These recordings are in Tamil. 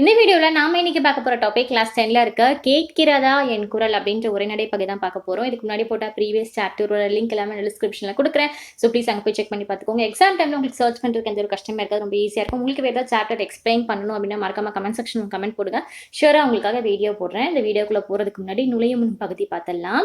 இந்த வீடியோவில் நாம இன்னைக்கு பார்க்க போகிற டாபிக் கிளாஸ் டென்ல இருக்க கேட்கிறதா என் குரல் அப்படின்ற உரைநடை பகுதி தான் பார்க்க போகிறோம் இதுக்கு முன்னாடி போட்டால் ப்ரீவியஸ் சாப்டரோட லிங்க் எல்லாமே டிஸ்கிரிப்ஷனில் கொடுக்குறேன். ஸோ ப்ளீஸ் அங்கே போய் செக் பண்ணி பார்த்துக்கோங்க. எக்ஸாம் டைமில் உங்களுக்கு சர்ச் பண்ணுறதுக்கு எந்த ஒரு கஷ்டமாக இருக்காது ரொம்ப ஈஸியாக இருக்கும். உங்களுக்கு வேறு ஏதாவது சாப்டர் எக்ஸ்பிளைன் பண்ணணும் அப்படின்னா மறக்காம கமெண்ட் செக்ஷன் கமெண்ட் போடுங்க. ஷூராக உங்களுக்காக வீடியோ போடுறேன். இந்த வீடியோக்குள்ளே போகிறதுக்கு முன்னாடி நுழையும் முன் பகுதி பார்த்தலாம்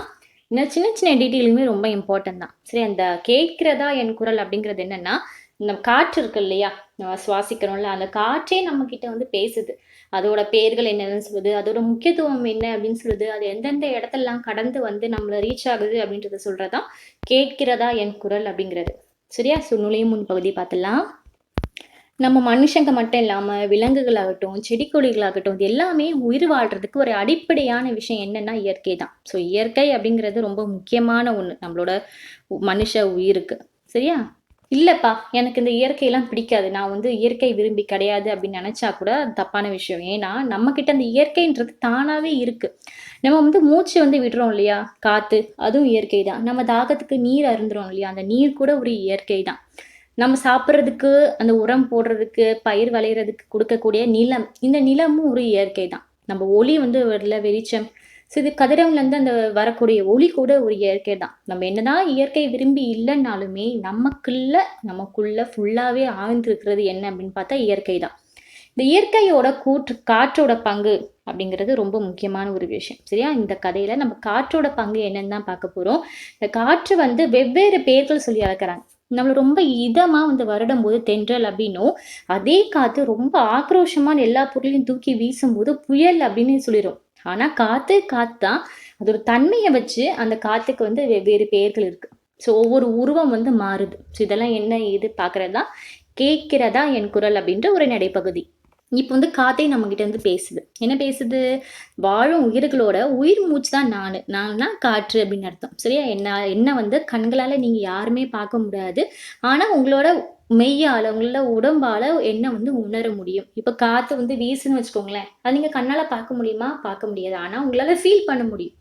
இன்னும் சின்ன சின்ன டீட்டெயிலுமே ரொம்ப இம்பார்ட்டன்ட் தான். சரி அந்த கேட்கிறதா என் குரல் அப்படிங்கிறது என்னென்னா இந்த காற்று இருக்கு இல்லையா? நம்ம சுவாசிக்கிறோம்ல அந்த காற்றே நம்ம கிட்ட வந்து பேசுது. அதோட பேர்கள் என்னன்னு சொல்லுது? அதோட முக்கியத்துவம் என்ன அப்படின்னு சொல்லுது? அது எந்தெந்த இடத்தெல்லாம் கடந்து வந்து நம்மளை ரீச் ஆகுது அப்படின்றத சொல்றதான் கேட்கிறதா என் குரல் அப்படிங்கிறது. சரியா? ஸோ நுழையும் முன் பகுதி பார்த்துலாம் நம்ம மனுஷங்க மட்டும் இல்லாமல் விலங்குகளாகட்டும் செடி கொடிகளாகட்டும் இது எல்லாமே உயிர் வாழ்றதுக்கு ஒரு அடிப்படையான விஷயம் என்னன்னா இயற்கை தான். ஸோ இயற்கை அப்படிங்கிறது ரொம்ப முக்கியமான ஒன்று நம்மளோட மனுஷ உயிருக்கு. சரியா? இல்லைப்பா எனக்கு இந்த இயற்கையெல்லாம் பிடிக்காது. நான் வந்து இயற்கை விரும்பி கிடையாது அப்படின்னு நினச்சா கூட அது தப்பான விஷயம். ஏன்னா நம்மக்கிட்ட அந்த இயற்கைன்றது தானாகவே இருக்குது நம்ம வந்து மூச்சு வந்து விடுறோம் இல்லையா? காற்று அதுவும் இயற்கை தான். நம்ம தாகத்துக்கு நீர் அருந்துறோம் இல்லையா? அந்த நீர் கூட ஒரு இயற்கை தான். நம்ம சாப்பிட்றதுக்கு அந்த உரம் போடுறதுக்கு பயிர் விளையிறதுக்கு கொடுக்கக்கூடிய நிலம் இந்த நிலமும் ஒரு இயற்கை தான். நம்ம ஒளி வந்து வரல வெளிச்சம் ஸோ இது கதிரவன்லேருந்து அந்த வரக்கூடிய ஒளி கூட ஒரு இயற்கை தான். நம்ம என்னதான் இயற்கை விரும்பி இல்லைன்னாலுமே நமக்குள்ள நமக்குள்ள ஃபுல்லாகவே ஆழ்ந்திருக்கிறது என்ன அப்படின்னு பார்த்தா இயற்கை தான். இந்த இயற்கையோட கூற்று காற்றோட பங்கு அப்படிங்கிறது ரொம்ப முக்கியமான ஒரு விஷயம். சரியா? இந்த கதையில நம்ம காற்றோட பங்கு என்னன்னு தான் பார்க்க போறோம். இந்த காற்று வந்து வெவ்வேறு பேர்கள் சொல்லி அழைக்கிறாங்க நம்மளை ரொம்ப இதமா வந்து வருடும் போது தென்றல் அப்படின்னும் அதே காத்து ரொம்ப ஆக்ரோஷமான எல்லா பொருளையும் தூக்கி வீசும்போது புயல் அப்படின்னு சொல்லிடும் ஆனால் காற்று காற்று தான் அதோட தன்மையை வச்சு அந்த காற்றுக்கு வந்து வெவ்வேறு பெயர்கள் இருக்கு. ஸோ ஒவ்வொரு உருவம் வந்து மாறுது. ஸோ இதெல்லாம் என்ன இது பார்க்குறதா தான் கேட்கிறதா என் குரல் அப்படின்ற ஒரு நடைப்பகுதி. இப்போ வந்து காத்தே நம்மக்கிட்ட வந்து பேசுது. என்ன பேசுது? வாழும் உயிர்களோட உயிர் மூச்சு தான் நான். நான்னா காற்று அப்படின்னு அர்த்தம். சரியா? என்ன என்ன வந்து கண்களால் நீங்கள் யாருமே பார்க்க முடியாது. ஆனால் உங்களோட மெய்யால் உங்களோட உடம்பால் என்ன வந்து உணர முடியும்? இப்போ காற்று வந்து வீசுன்னு வச்சுக்கோங்களேன். அது நீங்கள் கண்ணால் பார்க்க முடியுமா? பார்க்க முடியாது. ஆனால் உங்களால் ஃபீல் பண்ண முடியும்.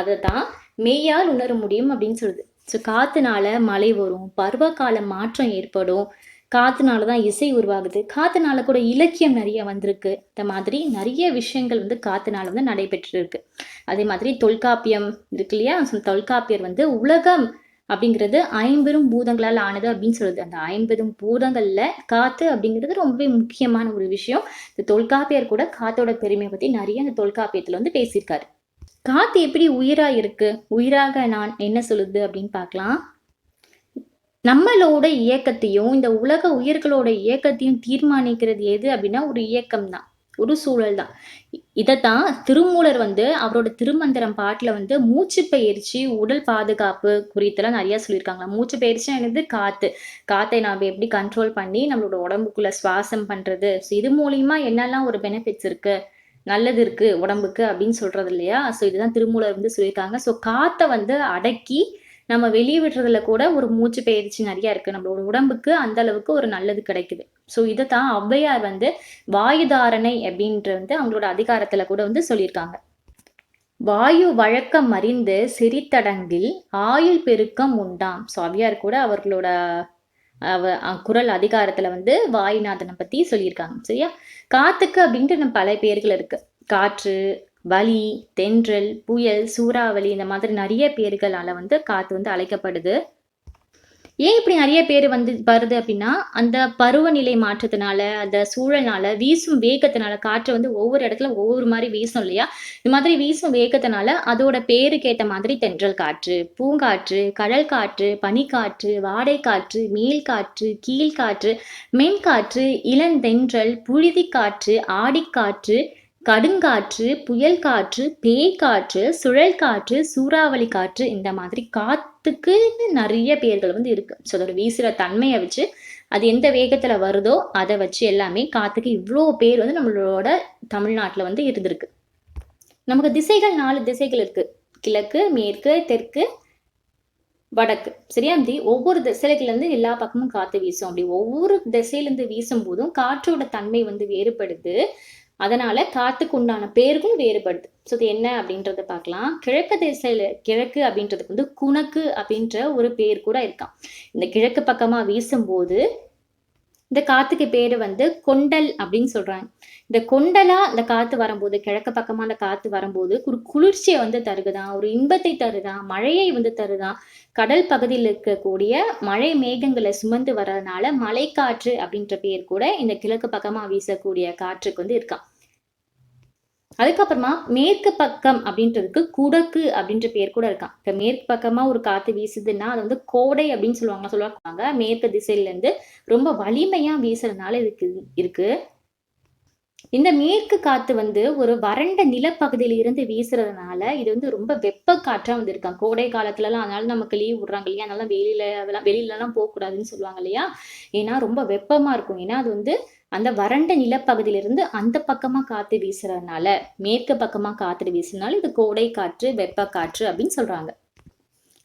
அதை தான் மெய்யால் உணர முடியும் அப்படின்னு சொல்லுது. ஸோ காற்றுனால மழை வரும் பருவகால மாற்றம் ஏற்படும். காற்றுனால தான் இசை உருவாகுது. காற்றுனால கூட இலக்கியம் நிறைய வந்திருக்கு. இந்த மாதிரி நிறைய விஷயங்கள் வந்து காற்றுனால வந்து நடைபெற்றிருக்கு. அதே மாதிரி தொல்காப்பியம் இருக்கு இல்லையா? தொல்காப்பியர் வந்து உலகம் அப்படிங்கிறது ஐம்பெரும் பூதங்களால் ஆனது அப்படின்னு சொல்லுது. அந்த ஐம்பெரும் பூதங்கள்ல காத்து அப்படிங்கிறது ரொம்பவே முக்கியமான ஒரு விஷயம். இந்த தொல்காப்பியர் கூட காத்தோட பெருமையை பத்தி நிறைய அந்த தொல்காப்பியத்துல வந்து பேசியிருக்காரு. காத்து எப்படி உயிரா இருக்கு? உயிராக நான் என்ன சொல்லுது அப்படின்னு பார்க்கலாம். நம்மளோட இயக்கத்தையும் இந்த உலக உயிர்களோட இயக்கத்தையும் தீர்மானிக்கிறது எது அப்படின்னா ஒரு இயக்கம் தான் ஒரு சூழல் தான் இதைத்தான் திருமூலர் வந்து அவரோட திருமந்திரம் பாட்டில் வந்து மூச்சு பயிற்சி உடல் பாதுகாப்பு குறித்தெல்லாம் நிறையா சொல்லியிருக்காங்க மூச்சு பயிற்சி என்னது? காற்று காற்றை நாம் எப்படி கண்ட்ரோல் பண்ணி நம்மளோட உடம்புக்குள்ள சுவாசம் பண்ணுறது ஸோ இது மூலியமா என்னெல்லாம் ஒரு பெனிஃபிட்ஸ் இருக்குது நல்லது இருக்குது உடம்புக்கு அப்படின்னு சொல்கிறது இல்லையா ஸோ இதுதான் திருமூலர் வந்து சொல்லியிருக்காங்க. ஸோ காற்றை வந்து அடக்கி நம்ம வெளியே விடுறதுல கூட ஒரு மூச்சு பயிற்சி நிறைய இருக்கு. நம்மளோட உடம்புக்கு அந்த அளவுக்கு ஒரு நல்லது கிடைக்குது. ஸோ இதை தான் ஔவையார் வந்து வாயுதாரணை அப்படின்ற வந்து அவங்களோட அதிகாரத்துல கூட வந்து சொல்லியிருக்காங்க. வாயு வழக்கம் அறிந்து சிரித்தடங்கில் ஆயுள் பெருக்கம் உண்டாம். ஸோ அவ்வியார் கூட அவர்களோட அவ குரல் அதிகாரத்துல வந்து வாயுநாதனை பத்தி சொல்லியிருக்காங்க. சரியா? காத்துக்கு அப்படின்ட்டு நம்ம பல பேர்கள் இருக்கு. காற்று வலி தென்றல் புயல் சூறாவளி இந்த மாதிரி நிறைய பேர்களால் வந்து காற்று வந்து அழைக்கப்படுது. ஏன் இப்படி நிறைய பேர் வந்து வருது அப்படின்னா அந்த பருவநிலை மாற்றத்தினால அந்த சூழல்னால வீசும் வேகத்தினால காற்று வந்து ஒவ்வொரு இடத்துல ஒவ்வொரு மாதிரி வீசும் இல்லையா? இந்த மாதிரி வீசும் வேகத்தினால அதோட பேருக்கு ஏற்ற மாதிரி தென்றல் காற்று பூங்காற்று கடல் காற்று பனிக்காற்று வாடை காற்று மேல் காற்று கீழ்காற்று மென்காற்று இளந்தென்றல் புழுதி காற்று ஆடிக்காற்று கடுங்காற்று புயல் காற்று பேய் காற்று சுழல் காற்று சூறாவளி காற்று இந்த மாதிரி காற்றுக்குன்னு நிறைய பேர்கள் வந்து இருக்கு. ஸோ அதோட வீசுகிற தன்மையை வச்சு அது எந்த வேகத்தில் வருதோ அதை வச்சு எல்லாமே காத்துக்கு இவ்வளோ பேர் வந்து நம்மளோட தமிழ்நாட்டில் வந்து இருந்திருக்கு. நமக்கு திசைகள் நாலு திசைகள் இருக்கு. கிழக்கு மேற்கு தெற்கு வடக்கு. சரியா? அப்படி ஒவ்வொரு திசைகள்லேருந்து எல்லா பக்கமும் காற்று வீசும். அப்படி ஒவ்வொரு திசையிலேருந்து வீசும் போதும் காற்றோட தன்மை வந்து வேறுபடுது. அதனால காத்துக்கு உண்டான பேர்களும் வேறுபடுது. ஸோ இது என்ன அப்படின்றத பார்க்கலாம். கிழக்கு திசையில கிழக்கு அப்படின்றதுக்கு வந்து குணக்கு அப்படின்ற ஒரு பேர் கூட இருக்கான் இந்த கிழக்கு பக்கமா வீசும்போது இந்த காத்துக்கு பேர் வந்து கொண்டல் அப்படின்னு சொல்கிறாங்க இந்த கொண்டலா இந்த காற்று வரும்போது கிழக்கு பக்கமாக அந்த காற்று வரும்போது ஒரு குளிர்ச்சியை வந்து தருகுதான் ஒரு இன்பத்தை தருதான் மழையை வந்து தருதான் கடல் பகுதியில் இருக்கக்கூடிய மழை மேகங்களை சுமந்து வர்றதுனால மலைக்காற்று அப்படின்ற பேர் கூட இந்த கிழக்கு பக்கமாக வீசக்கூடிய காற்றுக்கு வந்து இருக்கான் அதுக்கப்புறமா மேற்கு பக்கம் அப்படின்றதுக்கு குடக்கு அப்படின்ற பேர் கூட இருக்கான் இப்போ மேற்கு பக்கமா ஒரு காற்று வீசுதுன்னா அது வந்து கோடை அப்படின்னு சொல்லுவாங்க சொல்லுவாங்க. மேற்கு திசையில இருந்து ரொம்ப வலிமையா வீசுறதுனால இதுக்கு இருக்கு. இந்த மேற்கு காற்று வந்து ஒரு வறண்ட நிலப்பகுதியில இருந்து வீசுறதுனால இது வந்து ரொம்ப வெப்ப காற்றா வந்து இருக்கான் கோடை காலத்துல எல்லாம் அதனால நமக்கு லீவ் விடுறாங்க இல்லையா? அதனால வெளியில அதெல்லாம் வெளியில எல்லாம் சொல்லுவாங்க இல்லையா? ஏன்னா ரொம்ப வெப்பமா இருக்கும். ஏன்னா அது வந்து அந்த வறண்ட நிலப்பகுதியிலிருந்து அந்த பக்கமாக காற்று வீசுறதுனால மேற்கு பக்கமாக காற்று வீசுறதுனால இது கோடை காற்று வெப்ப காற்று அப்படின்னு சொல்கிறாங்க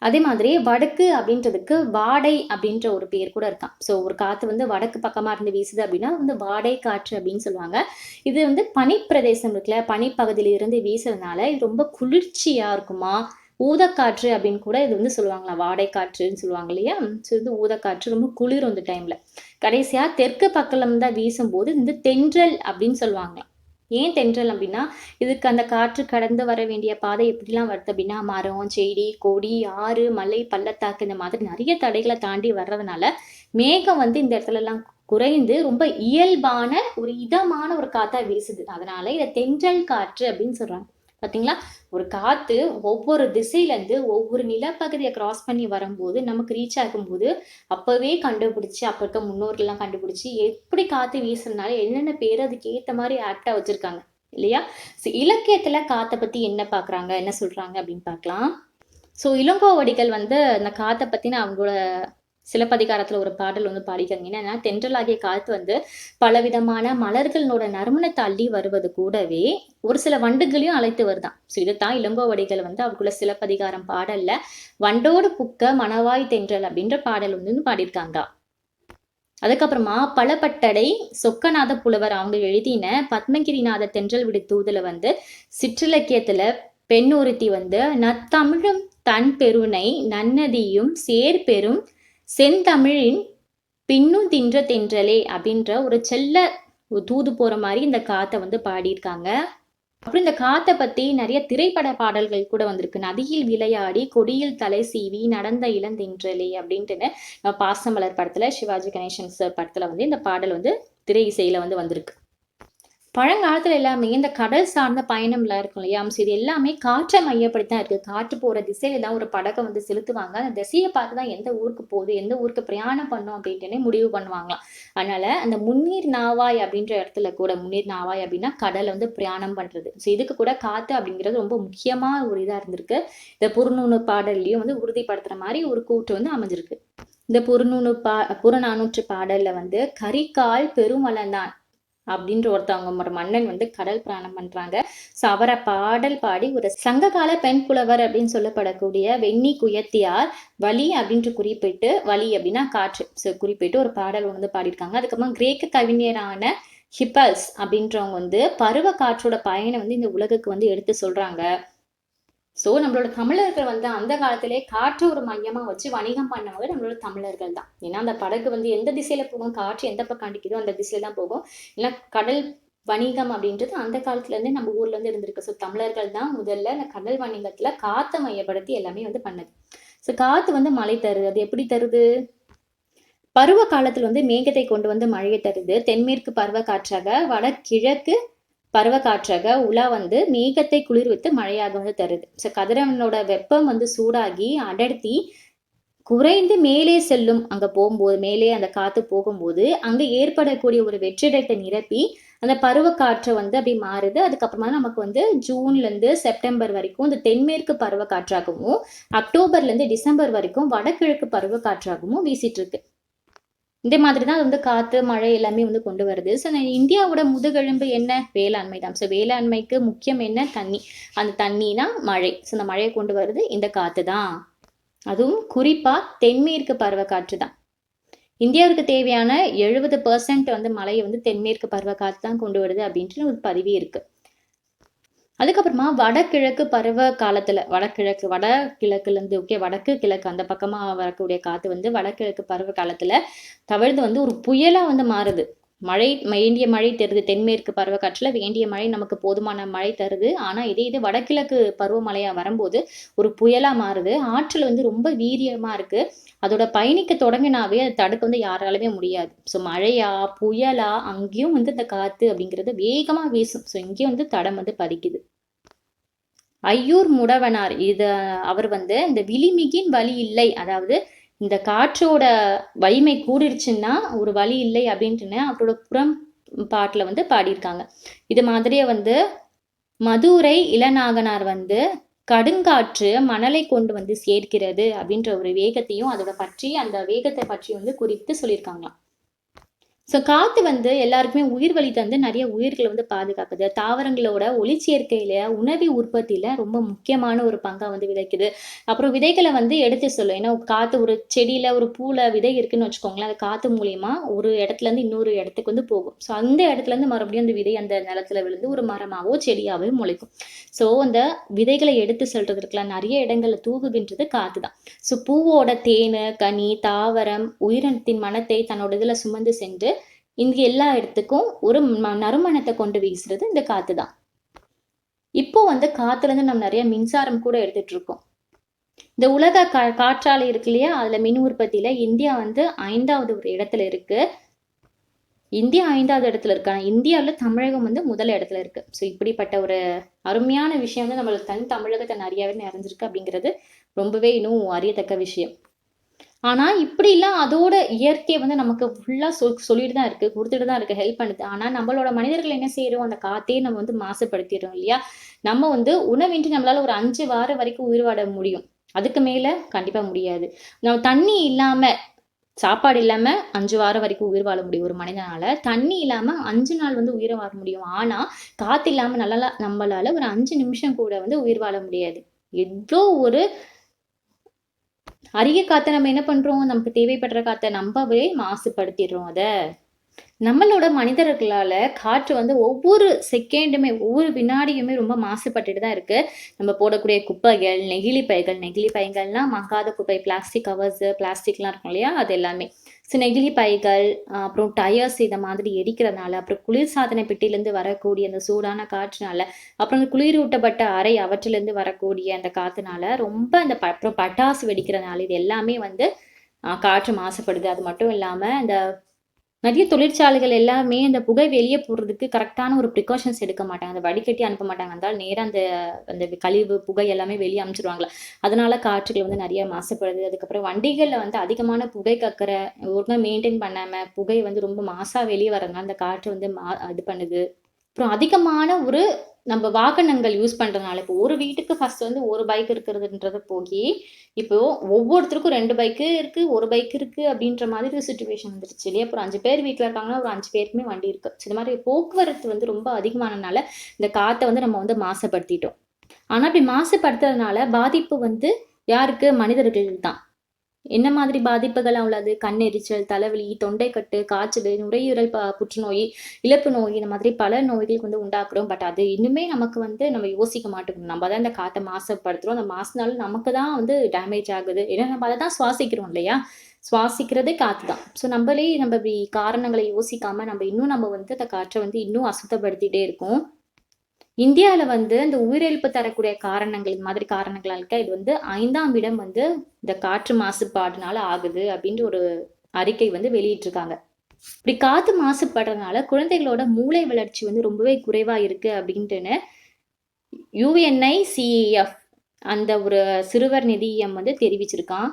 அதே மாதிரி வடக்கு அப்படின்றதுக்கு வாடை அப்படின்ற ஒரு பேர் கூட இருக்கான் ஸோ ஒரு காற்று வந்து வடக்கு பக்கமாக இருந்து வீசுது அப்படின்னா வந்து வாடை காற்று அப்படின்னு சொல்லுவாங்க. இது வந்து பனிப்பிரதேசம் இருக்குல்ல பனிப்பகுதியில இருந்து வீசுறதுனால இது ரொம்ப குளிர்ச்சியாக இருக்குமா? ஊதக்காற்று அப்படின்னு கூட இது வந்து சொல்லுவாங்களா வாடை காற்றுன்னு சொல்லுவாங்க இல்லையா? ஸோ இது ஊதக்காற்று ரொம்ப குளிரும் இந்த டைமில் கடைசியா தெற்கு பக்கம் தான் வீசும்போது இந்த தென்றல் அப்படின்னு சொல்லுவாங்க ஏன் தென்றல் அப்படின்னா இதுக்கு அந்த காற்று கடந்து வர வேண்டிய பாதை எப்படிலாம் வருது அப்படின்னா மரம் செடி கொடி ஆறு மலை பள்ளத்தாக்கு இந்த மாதிரி நிறைய தடைகளை தாண்டி வர்றதுனால மேகம் வந்து இந்த இடத்துல எல்லாம் குறைந்து ரொம்ப இயல்பான ஒரு இதமான ஒரு காத்தா வீசுது. அதனால இதை தென்றல் காற்று அப்படின்னு சொல்றாங்க. பார்த்தீங்களா ஒரு காற்று ஒவ்வொரு திசையிலேருந்து ஒவ்வொரு நிலப்பகுதியை கிராஸ் பண்ணி வரும்போது நமக்கு ரீச் ஆகும்போது அப்போவே கண்டுபிடிச்சி அப்போ இருக்க முன்னோர்கள்லாம் கண்டுபிடிச்சி எப்படி காற்று வீசுறதுனால என்னென்ன பேர் அதுக்கு ஏற்ற மாதிரி ஆக்டா வச்சுருக்காங்க இல்லையா? ஸோ இலக்கியத்தில் காற்றை பற்றி என்ன பார்க்குறாங்க என்ன சொல்கிறாங்க அப்படின்னு பார்க்கலாம் ஸோ இளங்கோவடிகள் வந்து அந்த காற்றை பற்றின அவங்களோட சிலப்பதிகாரத்துல ஒரு பாடல் வந்து பாடிக்காங்க என்னன்னா தென்றலாகிய காத்து வந்து பலவிதமான மலர்களோட நறுமணத்தை அள்ளி வருவது கூடவே ஒரு சில வண்டுகளையும் அழைத்து வருதான் ஸோ இதைத்தான் இளங்கோவடிகள் வந்து அவருக்குள்ள சிலப்பதிகாரம் பாடல்ல வண்டோடு புக்க மணவாய் தென்றல் அப்படின்ற பாடல் வந்து பாடியிருக்காங்க. அதுக்கப்புறமா பலப்பட்டடை சொக்கநாத புலவர் அவங்க எழுதின பத்மகிரிநாத தென்றல் விடு தூதுல வந்து சிற்றிலக்கியத்துல பெண் ஒருத்தி வந்து நத்தமிழும் தன் பெருனை நன்னதியும் சேர்பெரும் செந்தமிழின் பின்னும் தின்ற தென்றலே அப்படின்ற ஒரு செல்ல தூது போற மாதிரி இந்த காத்தை வந்து பாடியிருக்காங்க. அப்புறம் இந்த காத்தை பத்தி நிறைய திரைப்பட பாடல்கள் கூட வந்திருக்கு. நதியில் விளையாடி கொடியில் தலை சீவி நடந்த இளந்தென்றலே அப்படின்ட்டுன்னு பாசமலர் படத்துல சிவாஜி கணேசன் சார் படத்துல வந்து இந்த பாடல் வந்து திரை இசையில வந்து வந்திருக்கு. பழங்காலத்துல எல்லாமே இந்த கடல் சார்ந்த பயணம்லாம் இருக்கும் இல்லையா? இது எல்லாமே காற்றை மையப்படுத்தி தான் இருக்குது காற்று போகிற திசையில தான் ஒரு படகை வந்து செலுத்துவாங்க. அந்த திசையை பார்த்து தான் எந்த ஊருக்கு போகுது எந்த ஊருக்கு பிரயாணம் பண்ணும் அப்படின்ட்டுனே முடிவு பண்ணுவாங்களாம். அதனால அந்த முன்னீர் நாவாய் அப்படின்ற இடத்துல கூட முன்னீர் நாவாய் அப்படின்னா கடலை வந்து பிரயாணம் பண்றது. ஸோ இதுக்கு கூட காற்று அப்படிங்கிறது ரொம்ப முக்கியமான ஒரு இதாக இருந்திருக்கு. இந்த புறநூறு பாடல்லையும் வந்து உறுதிப்படுத்துற மாதிரி ஒரு கூற்று வந்து அமைஞ்சிருக்கு. இந்த புறநூறு பா புறநானூற்று பாடல்ல வந்து கரிகால் பெருமலந்தான் அப்படின்ற ஒருத்தவங்க ஒரு மன்னன் வந்து கடல் பிராணம் பண்றாங்க. ஸோ அவரை பாடல் பாடி ஒரு சங்ககால பெண் புலவர் அப்படின்னு சொல்லப்படக்கூடிய வெண்ணி குயத்தியார் வலி அப்படின்ட்டு குறிப்பிட்டு வலி அப்படின்னா காற்று. ஸோ குறிப்பிட்டு ஒரு பாடல் வந்து பாடியிருக்காங்க. அதுக்கப்புறம் கிரேக்க கவிஞரான ஹிப்பல்ஸ் அப்படின்றவங்க வந்து பருவ காற்றோட பயனை வந்து இந்த உலகுக்கு வந்து எடுத்து சொல்றாங்க. ஸோ நம்மளோட தமிழர்கள் வந்து அந்த காலத்திலே காற்று ஒரு மையமாக வச்சு வணிகம் பண்ணவங்க நம்மளோட தமிழர்கள் தான். ஏன்னா அந்த படகு வந்து எந்த திசையில போகும் காற்று எந்த பக்கம் அடிக்குதோ அந்த திசையில தான் போகும். இல்லைன்னா கடல் வணிகம் அப்படின்றது அந்த காலத்துலேருந்தே நம்ம ஊர்ல இருந்து இருந்திருக்கு. ஸோ தமிழர்கள் தான் முதல்ல இந்த கடல் வணிகத்துல காற்றை மையப்படுத்தி எல்லாமே வந்து பண்ணது. ஸோ காற்று வந்து மழை தருது. அது எப்படி தருது? பருவ காலத்தில் வந்து மேகத்தை கொண்டு வந்து மழையை தருது. தென்மேற்கு பருவ காற்றாக வடகிழக்கு பருவக்காற்றாக உலா வந்து மேகத்தை குளிர்வித்து மழையாக வந்து தருது. ஸோ கதிரவனோட வெப்பம் வந்து சூடாகி அடர்த்தி குறைந்து மேலே செல்லும். அங்கே போகும்போது மேலே அந்த காற்று போகும்போது அங்கே ஏற்படக்கூடிய ஒரு வெற்றிடத்தை நிரப்பி அந்த பருவக்காற்று வந்து அப்படி மாறுது. அதுக்கப்புறமா நமக்கு வந்து ஜூன்லேருந்து செப்டம்பர் வரைக்கும் இந்த தென்மேற்கு பருவக்காற்றாகவும் காற்றாகவும் அக்டோபர்லேருந்து டிசம்பர் வரைக்கும் வடகிழக்கு பருவக்காற்றாகவும் வீசிட்டு இருக்கு. இந்த மாதிரி தான் அது வந்து காற்று மழை எல்லாமே வந்து கொண்டு வருது. ஸோ இந்தியாவோட முதுகெலும்பு என்ன? வேளாண்மை தான். ஸோ வேளாண்மைக்கு முக்கியம் என்ன? தண்ணி. அந்த தண்ணினா மழை. ஸோ அந்த மழையை கொண்டு வருது இந்த காற்று தான். அதுவும் குறிப்பாக தென்மேற்கு பருவ காற்று தான். இந்தியாவுக்கு தேவையான எழுபது பர்சன்ட் வந்து மழையை வந்து தென்மேற்கு பருவக்காற்று தான் கொண்டு வருது அப்படின்ட்டு ஒரு பதிவு இருக்குது அதுக்கப்புறமா வடகிழக்கு பருவ காலத்துல வடகிழக்கு வடகிழக்குலேருந்து ஓகே வடக்கு கிழக்கு அந்த பக்கமா வரக்கூடிய காத்து வந்து வடகிழக்கு பருவ காலத்துல தவிர்த்து வந்து ஒரு புயலா வந்து மாறுது. மழை வேண்டிய மழை தருது. தென்மேற்கு பருவக்காற்றில் வேண்டிய மழை நமக்கு போதுமான மழை தருது. ஆனால் இதே இது வடகிழக்கு பருவமழையாக வரும்போது ஒரு புயலாக மாறுது. ஆற்றல் வந்து ரொம்ப வீரியமாக இருக்குது அதோட பயணிக்க தொடங்கினாவே அதை தடுக்க வந்து யாராலுமே முடியாது. ஸோ மழையா புயலா அங்கேயும் வந்து இந்த காற்று அப்படிங்கிறது வேகமாக வீசும். ஸோ இங்கேயும் வந்து தடம் வந்து பதிக்குது. ஐயூர் முடவனார் இது அவர் வந்து இந்த விழிமிகின் வழி இல்லை. அதாவது இந்த காற்றோட வலிமை கூடிருச்சுன்னா ஒரு வழி இல்லை அப்படின்ட்டுன்னு அவரோட புறம் பாட்டில் வந்து பாடியிருக்காங்க. இது மாதிரியே வந்து மதுரை இளநாகனார் வந்து கடுங்காற்று மணலை கொண்டு வந்து சேர்க்கிறது அப்படின்ற ஒரு வேகத்தையும் அதோட பற்றி அந்த வேகத்தை பற்றி வந்து குறித்து சொல்லியிருக்காங்களாம். ஸோ காற்று வந்து எல்லாருக்குமே உயிர் வழி தந்து நிறைய உயிர்களை வந்து பாதுகாக்குது. தாவரங்களோட ஒளிச்சேர்க்கையில உணவு உற்பத்தியில ரொம்ப முக்கியமான ஒரு பங்காக வந்து விதைக்குது. அப்புறம் விதைகளை வந்து எடுத்து சொல்லும் ஏன்னா காற்று ஒரு செடியில ஒரு பூல விதை இருக்குன்னு வச்சுக்கோங்களேன் அது காற்று மூலியமா ஒரு இடத்துல இருந்து இன்னொரு இடத்துக்கு வந்து போகும். ஸோ அந்த இடத்துல இருந்து மறுபடியும் அந்த விதை அந்த நிலத்துல விழுந்து ஒரு மரமாவோ செடியாவோ முளைக்கும். ஸோ அந்த விதைகளை எடுத்து சொல்றதுக்குலாம் நிறைய இடங்கள்ல தூவுகின்றது காற்று தான். ஸோ பூவோட தேனு கனி தாவரம் உயிரினத்தின் மனத்தை தன்னோட இதில் சுமந்து சென்று இங்க எல்லா இடத்துக்கும் ஒரு ம- நறுமணத்தை கொண்டு வீசுறது இந்த காற்று தான். இப்போ வந்து காத்துலேருந்து நம்ம நிறைய மின்சாரம் கூட எடுத்துட்டு இருக்கோம். இந்த உலக கா காற்றாலை இருக்கு இல்லையா? அதில் மின் உற்பத்தியில் இந்தியா வந்து ஐந்தாவது ஒரு இடத்துல இருக்கு. இந்தியா ஐந்தாவது இடத்துல இருக்காங்க இந்தியாவில் தமிழகம் வந்து முதல் இடத்துல இருக்கு. ஸோ இப்படிப்பட்ட ஒரு அருமையான விஷயம் வந்து நம்மளுக்கு தன் தமிழகத்தை நிறையாவே நிறைஞ்சிருக்கு அப்படிங்கிறது ரொம்பவே இன்னும் அறியத்தக்க விஷயம். ஆனால் இப்படிலாம் அதோட இயற்கை வந்து நமக்கு ஃபுல்லாக சொல் சொல்லிட்டு தான் இருக்குது கொடுத்துட்டு தான் இருக்குது ஹெல்ப் பண்ணுது. ஆனால் நம்மளோட மனிதர்கள் என்ன செய்கிறோம் அந்த காத்தையே நம்ம வந்து மாசுபடுத்திடுறோம் இல்லையா? நம்ம வந்து உணவின்றி நம்மளால் ஒரு அஞ்சு வாரம் வரைக்கும் உயிர் வாழ முடியும். அதுக்கு மேலே கண்டிப்பாக முடியாது. நம்ம தண்ணி இல்லாமல் சாப்பாடு இல்லாம அஞ்சு வாரம் வரைக்கும் உயிர் வாழ முடியும் ஒரு மனிதனால. தண்ணி இல்லாம அஞ்சு நாள் வந்து உயிரை வாழ முடியும். ஆனா காத்து இல்லாம நல்லா நம்மளால ஒரு அஞ்சு நிமிஷம் கூட வந்து உயிர் வாழ முடியாது. எவ்வளோ ஒரு அரிய காற்றை நம்ம என்ன பண்ணுறோம் நமக்கு தேவைப்படுற காற்றை நம்மவே மாசுபடுத்திடுறோம் அதை. நம்மளோட மனிதர்களால் காற்று வந்து ஒவ்வொரு செகண்டுமே ஒவ்வொரு வினாடியுமே ரொம்ப மாசுபட்டுட்டு தான் இருக்குது நம்ம போடக்கூடிய குப்பைகள் நெகிழி பைகள் நெகிழி பைகள்னா மங்காத குப்பை பிளாஸ்டிக் கவர்ஸு பிளாஸ்டிக்லாம் இருக்கும் இல்லையா? அது எல்லாமே. ஸோ நெகிழி பைகள் அப்புறம் டயர்ஸ் இதை மாதிரி எரிக்கிறதுனால அப்புறம் குளிர்சாதன பெட்டியிலேருந்து வரக்கூடிய அந்த சூடான காற்றுனால அப்புறம் அந்த குளிரூட்டப்பட்ட அறை அவற்றிலேருந்து வரக்கூடிய அந்த காற்றுனால ரொம்ப அந்த ப- அப்புறம் பட்டாசு வெடிக்கிறதுனால இது எல்லாமே வந்து காற்று மாசுபடுது. அது மட்டும் இல்லாமல் இந்த நிறைய தொழிற்சாலைகள் எல்லாமே அந்த புகை வெளியே போடுறதுக்கு கரெக்டான ஒரு ப்ரிகாஷன்ஸ் எடுக்க மாட்டாங்க. அந்த வடிகட்டி அனுப்ப மாட்டாங்க. இருந்தால் நேராக அந்த அந்த கழிவு புகை எல்லாமே வெளியே அனுப்பிச்சிருவாங்களா? அதனால காற்றுகள் வந்து நிறைய மாசுபடுது. அதுக்கப்புறம் வண்டிகளில் வந்து அதிகமான புகை கக்கிற ஒழுங்காக மெயின்டைன் பண்ணாமல் புகை வந்து ரொம்ப மாசாக வெளியே வரதுனால அந்த காற்று வந்து மா இது பண்ணுது. அப்புறம் அதிகமான ஒரு நம்ம வாகனங்கள் யூஸ் பண்ணுறதுனால இப்போ ஒரு வீட்டுக்கு ஃபர்ஸ்ட் வந்து ஒரு பைக் இருக்கிறதுன்றது போகி இப்போ ஒவ்வொருத்தருக்கும் ரெண்டு பைக்கு இருக்குது ஒரு பைக் இருக்குது அப்படின்ற மாதிரி ஒரு சுச்சுவேஷன் வந்துருச்சு இல்லையா? அப்புறம் அஞ்சு பேர் வீட்டில் இருக்காங்கன்னா ஒரு அஞ்சு பேருக்குமே வண்டி இருக்குது இந்த மாதிரி போக்குவரத்து வந்து ரொம்ப அதிகமானனால இந்த காற்றை வந்து நம்ம வந்து மாசுபடுத்திட்டோம். ஆனால் இப்படி மாசுபடுத்துறதுனால பாதிப்பு வந்து யாருக்கு? மனிதர்கள் தான் என்ன மாதிரி பாதிப்புகள் உள்ளது கண்ணெரிச்சல் தலைவலி தொண்டைக்கட்டு காய்ச்சல் நுரையீரல் புற்றுநோய் இழப்பு நோய் இந்த மாதிரி பல நோய்களுக்கு வந்து உண்டாக்குறோம். பட் அது இன்னுமே நமக்கு வந்து நம்ம யோசிக்க மாட்டோம். நம்ம தான் இந்த காற்றை மாசப்படுத்துறோம் அந்த மாசுனால நமக்கு தான் வந்து டேமேஜ் ஆகுது. ஏன்னா நம்ம அதை தான் சுவாசிக்கிறோம் இல்லையா? சுவாசிக்கிறதே காற்று தான். ஸோ நம்மளே நம்ம இப்படி காரணங்களை யோசிக்காம நம்ம இன்னும் நம்ம வந்து அந்த காற்றை வந்து இன்னும் அசுத்தப்படுத்திட்டே இருக்கோம். இந்தியாவில் வந்து இந்த உயிரிழப்பு தரக்கூடிய காரணங்கள் இந்த மாதிரி காரணங்களாக இருக்கா? இது வந்து ஐந்தாம் இடம் வந்து இந்த காற்று மாசுபாடுனால ஆகுது அப்படின்ற ஒரு அறிக்கை வந்து வெளியிட்டிருக்காங்க. இப்படி காற்று மாசுபடுறதுனால குழந்தைகளோட மூளை வளர்ச்சி வந்து ரொம்பவே குறைவா இருக்கு அப்படின்ட்டுன்னு யுஎன்ஐ சிஇஎஃப் அந்த ஒரு சிறுவர் நிதியம் வந்து தெரிவிச்சிருக்கான்.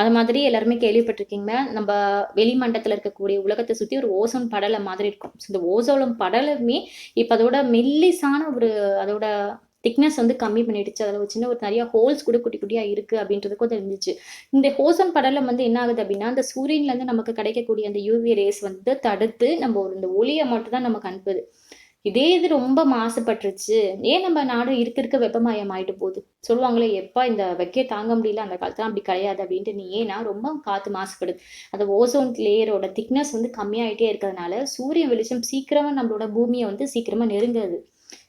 அது மாதிரி எல்லாருமே கேள்விப்பட்டிருக்கீங்க. நம்ம வெளிமண்டலத்தில் இருக்கக்கூடிய உலகத்தை சுற்றி ஒரு ஓசோன் படலை மாதிரி இருக்கும். ஸோ இந்த ஓசோலம் படலுமே இப்போ அதோட மெல்லிசான ஒரு அதோட திக்னஸ் வந்து கம்மி பண்ணிடுச்சு. அதில் ஒரு சின்ன ஒரு நிறைய ஹோல்ஸ் கூட குட்டி குட்டியாக இருக்குது அப்படின்றதுக்கும் தெரிஞ்சிச்சு. இந்த ஓசோன் படலம் வந்து என்ன ஆகுது அப்படின்னா அந்த சூரியன்லேருந்து நமக்கு கிடைக்கக்கூடிய அந்த யூவி ரேஸ் வந்து தடுத்து நம்ம ஒரு இந்த ஒளியை மட்டும் தான் நமக்கு அனுப்புது இதே இது ரொம்ப மாசுபட்டுருச்சு. ஏன் நம்ம நாடு இருக்க இருக்க வெப்பமயம் ஆயிட்டு போகுது? சொல்லுவாங்களே எப்பா இந்த வெக்கையை தாங்க முடியல அந்த காலத்துல அப்படி கிடையாது அப்படின்ட்டு. நீ ஏன்னா ரொம்ப காத்து மாசுபடுது. அந்த ஓசோன் லேயரோட திக்னஸ் வந்து கம்மியாயிட்டே இருக்கிறதுனால சூரிய வெளிச்சம் சீக்கிரமா நம்மளோட பூமியை வந்து சீக்கிரமா நெருங்குது.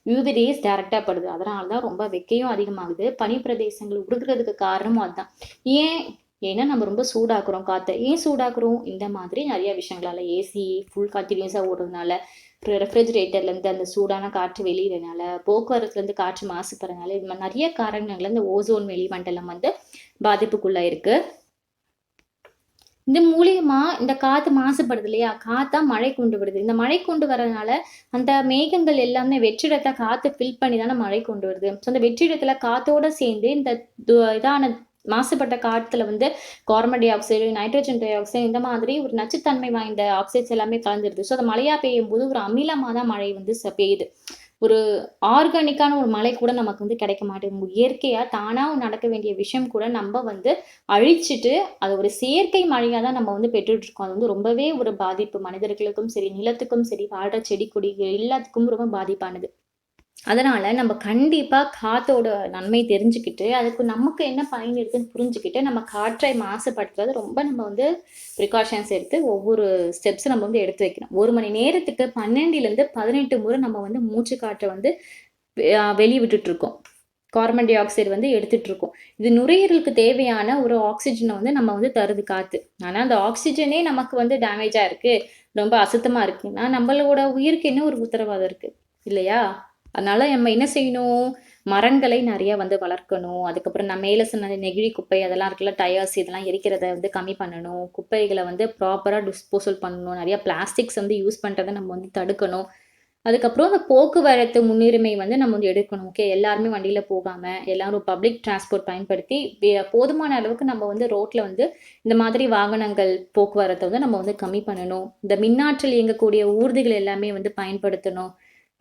யூவி ரேஸ் டேரெக்டாக படுது. அதனால தான் ரொம்ப வெக்கையும் அதிகமாகுது. பனி பிரதேசங்கள் உருகுறதுக்கு காரணமும் அதுதான் ஏன் ஏன்னா நம்ம ரொம்ப சூடாக்குறோம் காற்றை ஏன் சூடாக்குறோம்? இந்த மாதிரி நிறைய விஷயங்களால. ஏசி ஃபுல் கண்டினியூஸாக ஓடுறதுனால ரெஃப்ரிஜிரேட்டர்லேருந்து அந்த சூடான காற்று வெளியிறதுனால போக்குவரத்துலேருந்து காற்று மாசுபடுறதுனால இது மாதிரி நிறைய காரணங்கள்ல இந்த ஓசோன் வெளிமண்டலம் வந்து பாதிப்புக்குள்ளே இருக்கு இந்த மூலியமா இந்த காற்று மாசுபடுது இல்லையா? காத்தா மழை கொண்டு வருது. இந்த மழை கொண்டு வரதுனால அந்த மேகங்கள் எல்லாமே வெற்றிடத்தை காற்று ஃபில் பண்ணி தானே மழை கொண்டு வருது. ஸோ அந்த வெற்றிடத்துல காத்தோட சேர்ந்து இந்த து- இதான மாசுபட்ட காற்றுல வந்து carbon dioxide nitrogen dioxide இந்த மாதிரி ஒரு நச்சுத்தன்மை வாய்ந்த ஆக்சைட்ஸ் எல்லாமே கலந்துருது. ஸோ அது மழையா பெய்யும் போது ஒரு அமிலமாக தான் மழை வந்து ச- பெய்யுது. ஒரு ஆர்கானிக்கான ஒரு மழை கூட நமக்கு வந்து கிடைக்க மாட்டேங்குது. இயற்கையாக தானாக நடக்க வேண்டிய விஷயம் கூட நம்ம வந்து அழிச்சிட்டு அது ஒரு செயற்கை மழையாக தான் நம்ம வந்து பெற்றுட்ருக்கோம் அது வந்து ரொம்பவே ஒரு பாதிப்பு. மனிதர்களுக்கும் சரி நிலத்துக்கும் சரி வாழ்கிற செடி கொடி எல்லாத்துக்கும் ரொம்ப பாதிப்பானது. அதனால் நம்ம கண்டிப்பாக காற்றோட நன்மை தெரிஞ்சுக்கிட்டு அதுக்கு நமக்கு என்ன பயன் இருக்குன்னு புரிஞ்சுக்கிட்டு நம்ம காற்றை மாசுபடுத்துறது ரொம்ப நம்ம வந்து ப்ரிகாஷன்ஸ் எடுத்து ஒவ்வொரு ஸ்டெப்ஸ் நம்ம வந்து எடுத்து வைக்கணும். ஒரு மணி நேரத்துக்கு பன்னெண்டுலேருந்து பதினெட்டு முறை நம்ம வந்து மூச்சு காற்றை வந்து வெளியே வெளிய கார்பன் டை ஆக்சைடு வந்து எடுத்துட்டு இருக்கோம் இது நுரையீரலுக்கு தேவையான ஒரு ஆக்சிஜனை வந்து நம்ம வந்து தருது காற்று ஆனால் அந்த ஆக்சிஜனே நமக்கு வந்து டேமேஜாக இருக்குது ரொம்ப அசுத்தமாக இருக்குன்னா நம்மளோட உயிருக்கு என்ன ஒரு உத்தரவாதம் இருக்குது இல்லையா? அதனால நம்ம என்ன செய்யணும்? மரங்களை நிறைய வந்து வளர்க்கணும். அதுக்கப்புறம் நான் மேலே சொன்ன நெகிழி குப்பை அதெல்லாம் இருக்குல்ல டயர்ஸ் இதெல்லாம் எரிக்கிறத வந்து கம்மி பண்ணணும். குப்பைகளை வந்து ப்ராப்பராக டிஸ்போசல் பண்ணணும். நிறைய பிளாஸ்டிக்ஸ் வந்து யூஸ் பண்ணுறதை நம்ம வந்து தடுக்கணும். அதுக்கப்புறம் அந்த போக்குவரத்து முன்னுரிமை வந்து நம்ம வந்து எடுக்கணும். ஓகே எல்லாருமே வண்டியில் போகாமல் எல்லாரும் பப்ளிக் டிரான்ஸ்போர்ட் பயன்படுத்தி போதுமான அளவுக்கு நம்ம வந்து ரோட்டில் வந்து இந்த மாதிரி வாகனங்கள் போக்குவரத்தை வந்து நம்ம வந்து கம்மி பண்ணணும். இந்த மின்னாற்றல் இயங்கக்கூடிய ஊர்திகள் எல்லாமே வந்து பயன்படுத்தணும்.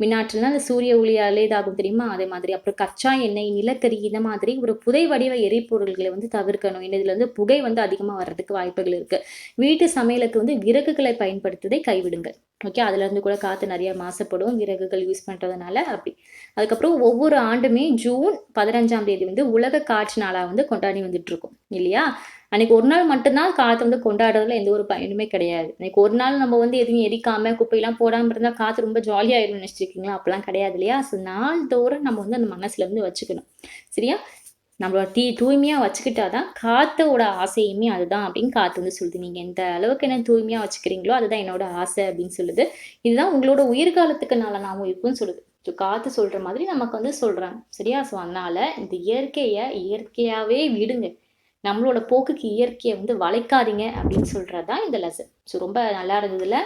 மின்னாற்றல்னா அந்த சூரிய ஒளியாலே இதாகும் தெரியுமா? அதே மாதிரி. அப்புறம் கச்சா எண்ணெய் நிலக்கரி இந்த மாதிரி ஒரு புதை வடிவ எரிபொருள்களை வந்து தவிர்க்கணும். ஏன்னா இதுல வந்து புகை வந்து அதிகமாக வர்றதுக்கு வாய்ப்புகள் இருக்கு. வீட்டு சமையலுக்கு வந்து விறகுகளை பயன்படுத்துவதை கைவிடுங்கள். ஓகே? அதுல இருந்து கூட காத்து நிறைய மாசுபடும். விறகுகள் யூஸ் பண்றதுனால அப்படி. அதுக்கப்புறம் ஒவ்வொரு ஆண்டுமே ஜூன் பதினஞ்சாம் தேதி வந்து உலக காற்று நாளா வந்து கொண்டாடி வந்துட்டு இருக்கோம். இல்லையா? அன்னைக்கு ஒரு நாள் மட்டும்தான் காற்று வந்து கொண்டாடுறதுல எந்த ஒரு பயனுமே கிடையாது. அன்னைக்கு ஒரு நாள் நம்ம வந்து எதுவும் எரிக்காம குப்பையெல்லாம் போடாமல் இருந்தால் காற்று ரொம்ப ஜாலியாகிடும் நினைச்சிருக்கீங்களா? அப்பெல்லாம் கிடையாது இல்லையா? ஸோ நாள்தோறும் நம்ம வந்து அந்த மனசுல இருந்து வச்சுக்கணும். சரியா? நம்மளோட தீ தூய்மையா வச்சுக்கிட்டாதான் காற்றோட ஆசையுமே அதுதான் அப்படின்னு காற்று வந்து சொல்லுது. நீங்கள் எந்த அளவுக்கு என்ன தூய்மையாக வச்சுக்கிறீங்களோ அதுதான் என்னோட ஆசை அப்படின்னு சொல்லுது. இதுதான் உங்களோட உயிர்காலத்துக்கு நாம இருக்கும்னு சொல்லுது. ஸோ காற்று சொல்கிற மாதிரி நமக்கு வந்து சொல்கிறாங்க சரியா? ஸோ அதனால இந்த இயற்கையை இயற்கையாகவே விடுங்க. நம்மளோட போக்குக்கு இயற்கையை வந்து வளைக்காதீங்க அப்படின்னு சொல்றதுதான் இந்த லெசன் ஸோ ரொம்ப நல்லா இருந்ததுல.